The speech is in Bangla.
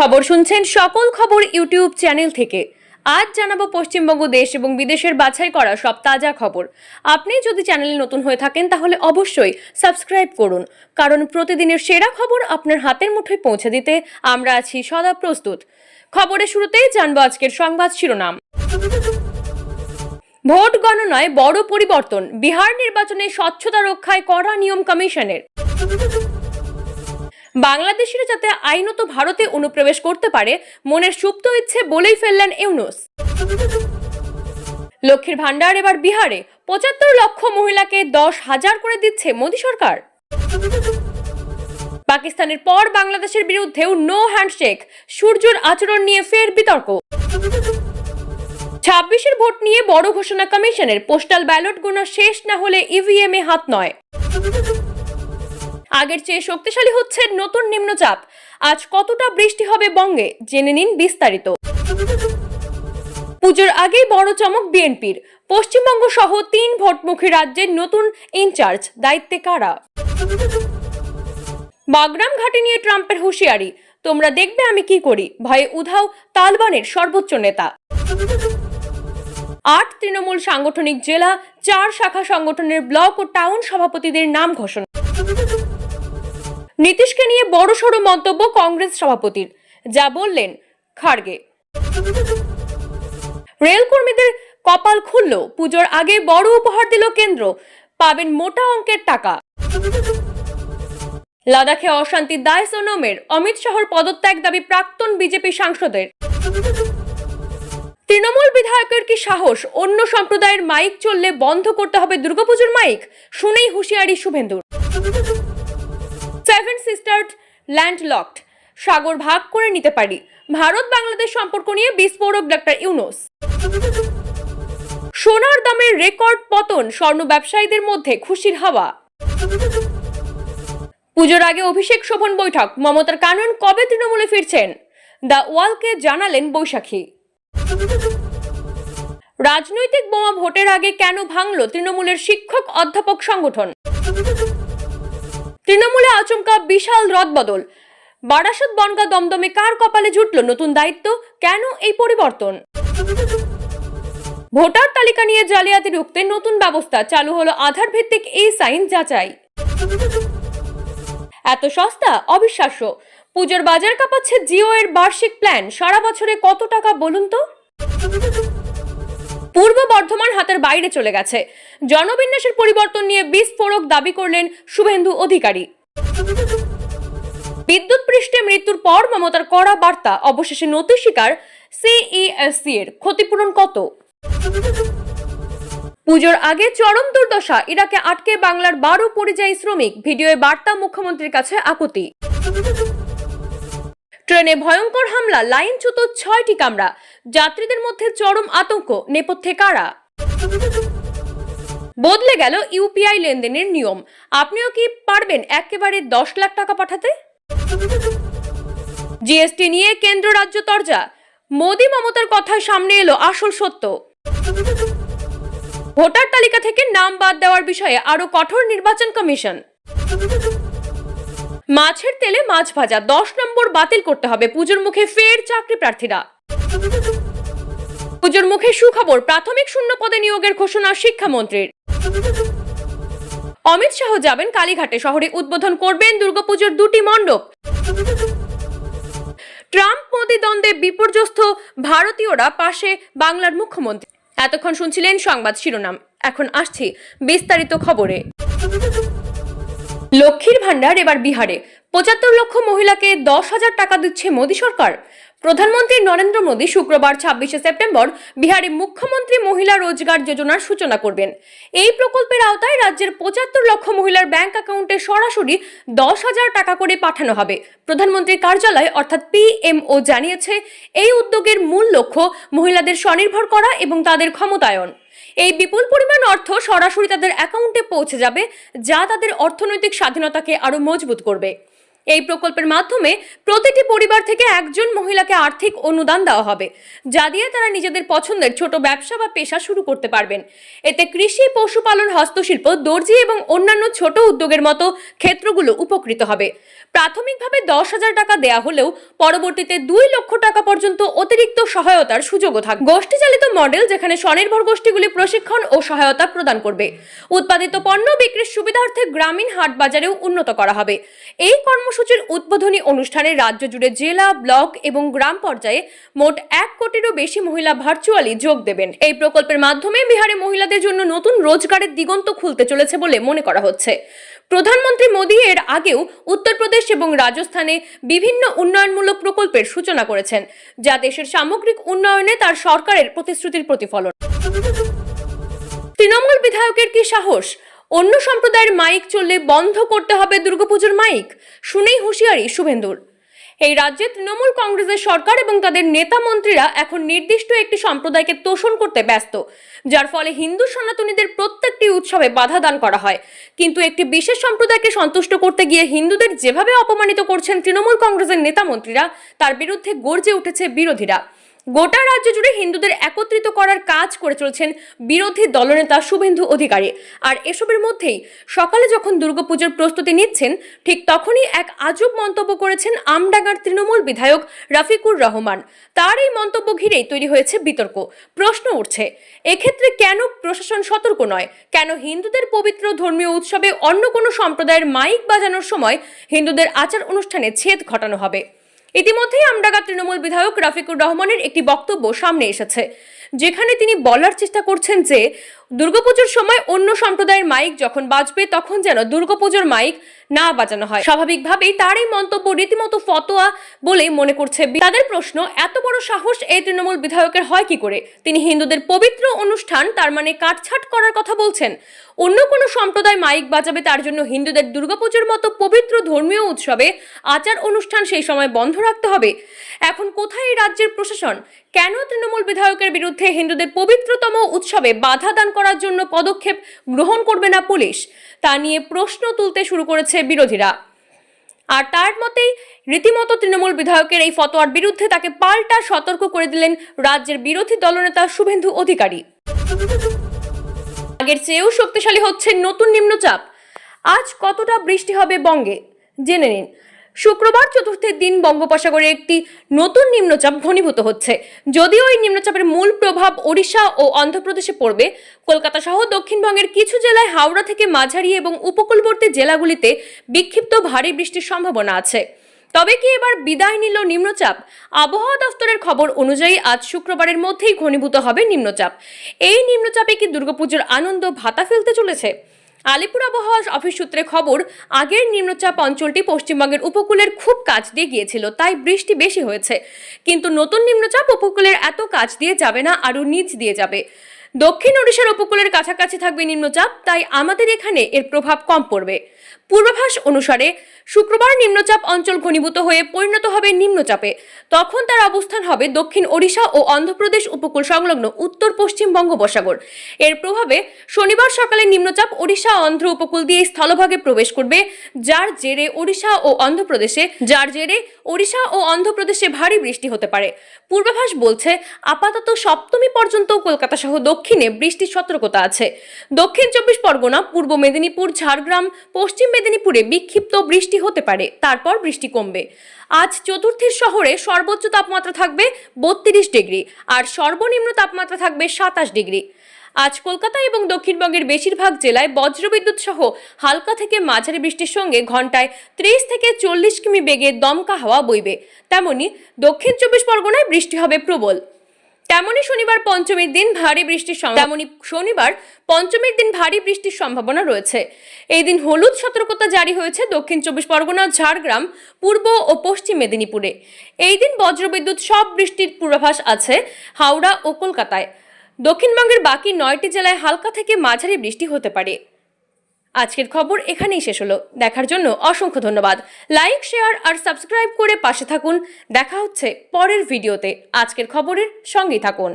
খবর শুনছেন সকল খবর ইউটিউব চ্যানেল থেকে। আজ জানাব পশ্চিমবঙ্গ, দেশ এবং বিদেশের বাছাই করা সব তাজা খবর। আপনি যদি চ্যানেলে নতুন হয়ে থাকেন, তাহলে অবশ্যই সাবস্ক্রাইব করুন। কারণ প্রতিদিনের সেরা খবর আপনার হাতের মুঠোয় পৌঁছে দিতে আমরা আছি সদা প্রস্তুত। খবরের শুরুতেই জানব আজকের সংবাদ শিরোনাম। ভোট গণনায় বড় পরিবর্তন। বিহার নির্বাচনে স্বচ্ছতা রক্ষায় কড়া নিয়ম কমিশনের। বাংলাদেশিরা যাতে আইনত ভারতে অনুপ্রবেশ করতে পারে, মনের সুপ্ত ইচ্ছে বলেই ফেললেন ইউনুস। লক্ষ্মীর ভান্ডার এবার বিহারে, পঁচাত্তর লক্ষ মহিলাকে দশ হাজার করে দিচ্ছে মোদী সরকার। পাকিস্তানের পর বাংলাদেশের বিরুদ্ধেও নো হ্যান্ডশেক সূর্যর আচরণ নিয়ে ফের বিতর্ক। ছাব্বিশের ভোট নিয়ে বড় ঘোষণা কমিশনের পোস্টাল ব্যালট গোনা শেষ না হলে ইভিএম এ হাত নয়। আগের চেয়ে শক্তিশালী হচ্ছে নতুন নিম্নচাপ। আজ কতটা বৃষ্টি হবে বঙ্গে? জেনে নিন বিস্তারিত। পুজোর আগেই বড় চমক বিএনপির। পশ্চিমবঙ্গ সহ তিন ভোটমুখী রাজ্যের নতুন ইনচার্জ দায়িত্বে কারা? বাগরাম ঘাটি নিয়ে ট্রাম্পের হুঁশিয়ারি। তোমরা দেখবে আমি কি করি। ভয়ে উধাও তালবানের সর্বোচ্চ নেতা। আট তৃণমূল সাংগঠনিক জেলা, চার শাখা সংগঠনের ব্লক ও টাউন সভাপতিদের নাম ঘোষণা। নীতিশকে নিয়ে বড়সড় মন্তব্য কংগ্রেস সভাপতির, যা বললেন খাড়গে। রেল কর্মীদের কপাল খুলল, পুজোর আগে বড় উপহার দিল কেন্দ্র, পাবেন মোটা অঙ্কের টাকা। লাদাখে অশান্তির দায় সোনমের অমিত শাহর পদত্যাগ দাবি প্রাক্তন বিজেপি সাংসদের। তৃণমূল বিধায়কের কি সাহস? অন্য সম্প্রদায়ের মাইক চললে বন্ধ করতে হবে দুর্গাপুজোর মাইক? শুনেই হুঁশিয়ারি শুভেন্দুর। সেভেন সিস্টার ল্যান্ড লকড সাগর ভাগ করে নিতে পারি। ভারত বাংলাদেশ সম্পর্ক নিয়ে বিস্ফোরক ডাক্তার ইউনুস। সোনার দামের রেকর্ড পতন, স্বর্ণ ব্যবসায়ীদের মধ্যে খুশির হাওয়া। পুজোর আগে অভিষেক শোভন বৈঠক, মমতার কানন কবে তৃণমূলে ফিরছেন? দ্য ওয়ালকে জানালেন বৈশাখী। রাজনৈতিক বোমা ভোটের আগে কেন ভাঙল তৃণমূলের শিক্ষক অধ্যাপক সংগঠন? তৃণমূলে আচমকা বিশাল রদবদল। বারাসত বনগা দমদমে কার কপালে জুটল নতুন দায়িত্ব? কেন এই পরিবর্তন? ভোটার তালিকা নিয়ে জালিয়াতি রুখতে নতুন ব্যবস্থা, চালু হলো আধার ভিত্তিক এই সাইন যাচাই। এত সস্তা? অবিশ্বাস্য। পুজোর বাজার কাঁপাচ্ছে জিও এর বার্ষিক প্ল্যান, সারা বছরে কত টাকা বলুন তো? পূর্ব বর্ধমান হাতের বাইরে চলে গেছে। জনবিন্যাসের পরিবর্তন নিয়ে বিস্ফোরক দাবি করলেন শুভেন্দু অধিকারী। বিদ্যুৎ পৃষ্ঠে মৃত্যুর পর মমতার কড়া বার্তা, অবশেষে নথি স্বীকার সিইএসসি এর ক্ষতিপূরণ কত? পুজোর আগে চরম দুর্দশা, ইরাকে আটকে বাংলার বারো পরিযায়ী শ্রমিক। ভিডিওয়ে বার্তা মুখ্যমন্ত্রীর কাছে আপত্তি। ট্রেনে ভয়ঙ্কর হামলা, লাইনচ্যুত ছয়টি কামরা। যাত্রীদের মধ্যে চরম আতঙ্ক, নেপথ্যে কারা? বদলে গেল ইউপিআই লেনদেনের নিয়ম। আপনিও কি পারবেন একেবারে দশ লাখ টাকা পাঠাতে? জিএসটি নিয়ে কেন্দ্র রাজ্য তরজা। মোদি মমতার কথায় সামনে এলো আসল সত্য। ভোটার তালিকা থেকে নাম বাদ দেওয়ার বিষয়ে আরও কঠোর নির্বাচন কমিশন। মাছের তেলে মাছ ভাজা, দশ নম্বর বাতিল করতে হবে পুজোর মুখে, ফের চাকরি প্রার্থীরা। পুজোর মুখে সুখবর, প্রাথমিক শূন্য পদে নিয়োগের ঘোষণা শিক্ষামন্ত্রীর। অমিত শাহ যাবেন কালীঘাটে, শহরে উদ্বোধন করবেন দুর্গাপুজোর দুটি মণ্ডপ। ট্রাম্প মোদি দ্বন্দ্বে বিপর্যস্ত ভারতীয়রা পাশে বাংলার মুখ্যমন্ত্রী। এতক্ষণ শুনছিলেন সংবাদ শিরোনাম। এখন আসছি বিস্তারিত খবরে। লক্ষ্মীর ভান্ডার এবার বিহারে। পঁচাত্তর লক্ষ মহিলাকে দশ হাজার টাকা দিচ্ছে মোদী সরকার। প্রধানমন্ত্রী নরেন্দ্র মোদী শুক্রবার ছাব্বিশে সেপ্টেম্বর বিহারে মুখ্যমন্ত্রী মহিলা রোজগার যোজনার সূচনা করবেন। এই প্রকল্পের আওতায় রাজ্যের পঁচাত্তর লক্ষ মহিলার ব্যাংক অ্যাকাউন্টে সরাসরি দশ হাজার টাকা করে পাঠানো হবে। প্রধানমন্ত্রীর কার্যালয়, অর্থাৎ পিএমও জানিয়েছে, এই উদ্যোগের মূল লক্ষ্য মহিলাদের স্বনির্ভর করা এবং তাদের ক্ষমতায়ন। এই বিপুল পরিমাণ অর্থ সরাসরি তাদের অ্যাকাউন্টে পৌঁছে যাবে, যা তাদের অর্থনৈতিক স্বাধীনতাকে আরও মজবুত করবে। এই প্রকল্পের মাধ্যমে প্রতিটি পরিবার থেকে একজন মহিলাকে আর্থিক অনুদান দেওয়া হবে, যা দিয়ে তারা নিজেদের পছন্দের ছোট ব্যবসা বা পেশা শুরু করতে পারবেন। এতে কৃষি, পশুপালন, হস্তশিল্প, দর্জি এবং অন্যান্য ছোট উদ্যোগের মতো ক্ষেত্রগুলো উপকৃত হবে। প্রাথমিকভাবে দশ হাজার টাকা দেয়া হলেও পরবর্তীতে দুই লক্ষ টাকা পর্যন্ত অতিরিক্ত সহায়তার সুযোগও থাকবে। গোষ্ঠী চালিত মডেল, যেখানে স্বনির্ভর গোষ্ঠীগুলি প্রশিক্ষণ ও সহায়তা প্রদান করবে। উৎপাদিত পণ্য বিক্রির সুবিধার্থে গ্রামীণ হাট বাজারেও উন্নত করা হবে। এই কর্মসূচির উদ্বোধনী অনুষ্ঠানে রাজ্য জুড়ে জেলা, ব্লক এবং গ্রাম পর্যায়ে মোট এক কোটিরও বেশি মহিলা ভার্চুয়ালি যোগ দেবেন। এই প্রকল্পের মাধ্যমে বিহারে মহিলাদের জন্য নতুন রোজগারের দিগন্ত খুলতে চলেছে বলে মনে করা হচ্ছে। প্রধানমন্ত্রী মোদী এর আগেও উত্তরপ্রদেশ এবং রাজস্থানে বিভিন্ন উন্নয়নমূলক প্রকল্পের সূচনা করেছেন, যা দেশের সামগ্রিক উন্নয়নে তার সরকারের প্রতিশ্রুতির প্রতিফলন। তৃণমূল বিধায়কের কি সাহস? অন্য সম্প্রদায়ের মাইক চললে বন্ধ করতে হবে দুর্গাপুজোর মাইক? শুনেই হুঁশিয়ারি শুভেন্দুর। এই রাজ্যে তৃণমূল কংগ্রেসের সরকার এবং তাদের নেতা মন্ত্রীরা এখন নির্দিষ্ট একটি সম্প্রদায়কে তোষণ করতে ব্যস্ত, যার ফলে হিন্দু সনাতনীদের প্রত্যেকটি উৎসবে বাধা দান করা হয়। কিন্তু একটি বিশেষ সম্প্রদায়কে সন্তুষ্ট করতে গিয়ে হিন্দুদের যেভাবে অপমানিত করছেন তৃণমূল কংগ্রেসের নেতা মন্ত্রীরা, তার বিরুদ্ধে গর্জে উঠেছে বিরোধীরা। গোটা রাজ্য জুড়ে হিন্দুদের একত্রিত করার কাজ করে চলছেন বিরোধী দলনেতা শুভেন্দু অধিকারী। আর এসবের মধ্যেই সকালে যখন দুর্গাপুজোর প্রস্তুতি নিচ্ছেন, ঠিক তখনই এক আজব মন্তব্য করেছেন আমডাঙ্গার তৃণমূল বিধায়ক রাফিকুর রহমান। তার এই মন্তব্য ঘিরেই তৈরি হয়েছে বিতর্ক। প্রশ্ন উঠছে, এক্ষেত্রে কেন প্রশাসন সতর্ক নয়? কেন হিন্দুদের পবিত্র ধর্মীয় উৎসবে অন্য কোনো সম্প্রদায়ের মাইক বাজানোর সময় হিন্দুদের আচার অনুষ্ঠানে ছেদ ঘটানো হবে? ইতিমধ্যেই আমডাঙ্গা তৃণমূল বিধায়ক রাফিকুর রহমানের একটি বক্তব্য সামনে এসেছে, যেখানে তিনি বলার চেষ্টা করছেন যে, দুর্গাপুজোর সময় অন্য সম্প্রদায়ের মাইক যখন বাজবে তখন যেন দুর্গাপুজোর মাইক না বাজানো হয়। স্বাভাবিকভাবেই তার এই মন্তব্য রীতিমতো ফতোয়া বলে মনে করছে তাদের প্রশ্ন, এত বড় সাহস এই তৃণমূল বিধায়কের হয় কি করে? তিনি হিন্দুদের পবিত্র অনুষ্ঠান, তার মানে কাটছাট করার কথা বলছেন। অন্য কোনো সম্প্রদায় মাইক বাজাবে তার জন্য হিন্দুদের দুর্গাপুজোর মতো পবিত্র ধর্মীয় উৎসবে আচার অনুষ্ঠান সেই সময় বন্ধ রাখতে হবে। এখন কোথায় এই রাজ্যের প্রশাসন? কেন তৃণমূল বিধায়কের বিরুদ্ধে হিন্দুদের পবিত্রতম উৎসবে বাধা দান করার জন্য পদক্ষেপ গ্রহণ করবে না পুলিশ? তা নিয়ে প্রশ্ন তুলতে শুরু করেছে বিরোধীরা। আর তার মতেই রীতিমতো তৃণমূল বিধায়কের এই ফতোয়ার বিরুদ্ধে তাকে পাল্টা সতর্ক করে দিলেন রাজ্যের বিরোধী দলনেতা শুভেন্দু অধিকারী। আগের চেয়েও শক্তিশালী হচ্ছে নতুন নিম্নচাপ। আজ কতটা বৃষ্টি হবে বঙ্গে? জেনে নিন। শুক্রবার চতুর্থের দিন বঙ্গোপসাগরে একটি নতুন নিম্নচাপ ঘনীভূত হচ্ছে। যদিও এই নিম্নচাপের মূল প্রভাব ওড়িশা ও অন্ধ্রপ্রদেশে পড়বে, কলকাতা সহ দক্ষিণবঙ্গের কিছু জেলায় হাওড়া থেকে মাঝারি এবং উপকূলবর্তী জেলাগুলিতে বিক্ষিপ্ত ভারী বৃষ্টির সম্ভাবনা আছে। তবে কি এবার বিদায় নিল নিম্নচাপ? আবহাওয়া দফতরের খবর অনুযায়ী আজ শুক্রবারের মধ্যেই ঘনীভূত হবে নিম্নচাপ। এই নিম্নচাপে কি দুর্গাপুজোর আনন্দ ভাতা ফেলতে চলেছে? আলিপুর আবহাওয়া অফিস সূত্রে খবর, আগের নিম্নচাপ অঞ্চলটি পশ্চিমবঙ্গের উপকূলের খুব কাছ দিয়ে গিয়েছিল, তাই বৃষ্টি বেশি হয়েছে। কিন্তু নতুন নিম্নচাপ উপকূলের এত কাজ দিয়ে যাবে না, আরও নিচ দিয়ে যাবে। দক্ষিণ ওড়িশার উপকূলের কাছাকাছি থাকবে নিম্নচাপ, তাই আমাদের এখানে এর প্রভাব কম পড়বে। পূর্বাভাস অনুসারে শুক্রবার নিম্নচাপ অঞ্চল ঘনীভূত হয়ে পরিণত হবে নিম্নচাপে। তখন তার অবস্থান হবে দক্ষিণ ওড়িশা ও অন্ধ্রপ্রদেশ উপকূল সংলগ্ন উত্তর পশ্চিম বঙ্গোপসাগর। এর প্রভাবে শনিবার সকালে নিম্নচাপ ওড়িশা অন্ধ্র উপকূল দিয়ে স্থলভাগে প্রবেশ করবে, যার জেরে ওড়িশা ও অন্ধ্রপ্রদেশে, যার জেরে ওড়িশা ও অন্ধ্রপ্রদেশে ভারী বৃষ্টি হতে পারে। পূর্বাভাস বলছে, আপাতত সপ্তমী পর্যন্ত কলকাতা সহ দক্ষিণে বৃষ্টির সতর্কতা আছে। দক্ষিণ চব্বিশ পরগনা, পূর্ব মেদিনীপুর, ঝাড়গ্রাম, পশ্চিম মেদিনীপুরে বিক্ষিপ্ত বৃষ্টি হতে পারে, তারপর বৃষ্টি কমবে। আজ চতুর্থীর শহরে সর্বোচ্চ তাপমাত্রা থাকবে বত্রিশ ডিগ্রি আর সর্বনিম্ন তাপমাত্রা থাকবে সাতাশ ডিগ্রি। আজ কলকাতা এবং দক্ষিণবঙ্গের বেশিরভাগ জেলায় বজ্রবিদ্যুৎ সহ হালকা থেকে মাঝারি বৃষ্টির সঙ্গে ঘন্টায় ত্রিশ থেকে চল্লিশ কিমি বেগে দমকা হাওয়া বইবে। তেমনি দক্ষিণ চব্বিশ পরগনায় বৃষ্টি হবে প্রবল। তেমনি শনিবার পঞ্চমীর দিন ভারী বৃষ্টির তেমনি শনিবার পঞ্চমীর দিন ভারী বৃষ্টির সম্ভাবনা রয়েছে। এই দিন হলুদ সতর্কতা জারি হয়েছে দক্ষিণ চব্বিশ পরগনা, ঝাড়গ্রাম, পূর্ব ও পশ্চিম মেদিনীপুরে। এই দিন বজ্রবিদ্যুৎ সব বৃষ্টির পূর্বাভাস আছে হাওড়া ও কলকাতায়। দক্ষিণবঙ্গের বাকি নয়টি জেলায় হালকা থেকে মাঝারি বৃষ্টি হতে পারে। আজকের খবর এখানেই শেষ হলো। দেখার জন্য অসংখ্য ধন্যবাদ। লাইক, শেয়ার আর সাবস্ক্রাইব করে পাশে থাকুন। দেখা হচ্ছে পরের ভিডিওতে। আজকের খবরের সঙ্গেই থাকুন।